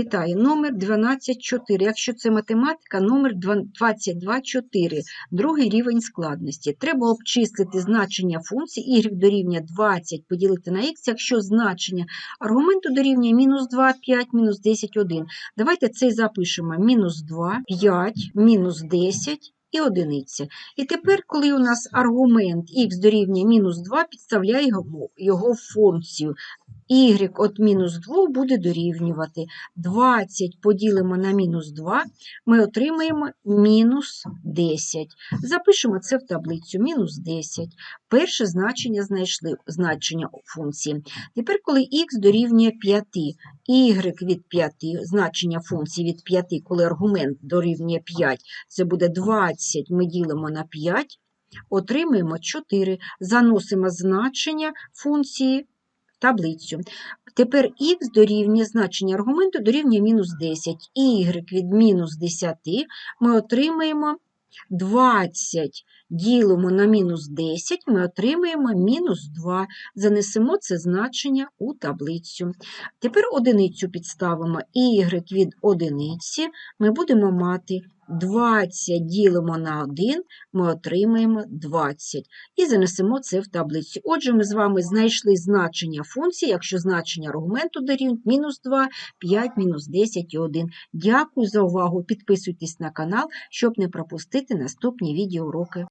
Вітаю, номер 124. Якщо це математика, номер 224, другий рівень складності. Треба обчислити значення функції y дорівнює 20 поділити на х, якщо значення аргументу дорівнює мінус 2, 5, мінус 10, 1. Давайте це запишемо. Мінус 2, 5, мінус 10 і одиниця. І тепер, коли у нас аргумент х дорівнює мінус 2, підставляємо його в функцію. Y от мінус 2 буде дорівнювати 20 поділимо на мінус 2, ми отримаємо мінус 10. Запишемо це в таблицю мінус 10. Перше значення знайшли значення функції. Тепер, коли х дорівнює 5, y від 5, значення функції від 5, коли аргумент дорівнює 5, це буде 20, ми ділимо на 5, отримаємо 4. Заносимо значення функції таблицю. Тепер х дорівнює значення аргументу дорівнює мінус 10. y від мінус 10 ми отримаємо 20 ділимо на мінус 10, ми отримаємо мінус 2. Занесемо це значення у таблицю. Тепер одиницю підставимо y від одиниці, ми будемо мати 20 ділимо на 1, ми отримаємо 20. І занесемо це в таблицю. Отже, ми з вами знайшли значення функції, якщо значення аргументу дорівнює мінус 2, 5, мінус 10 і 1. Дякую за увагу. Підписуйтесь на канал, щоб не пропустити наступні відеоуроки.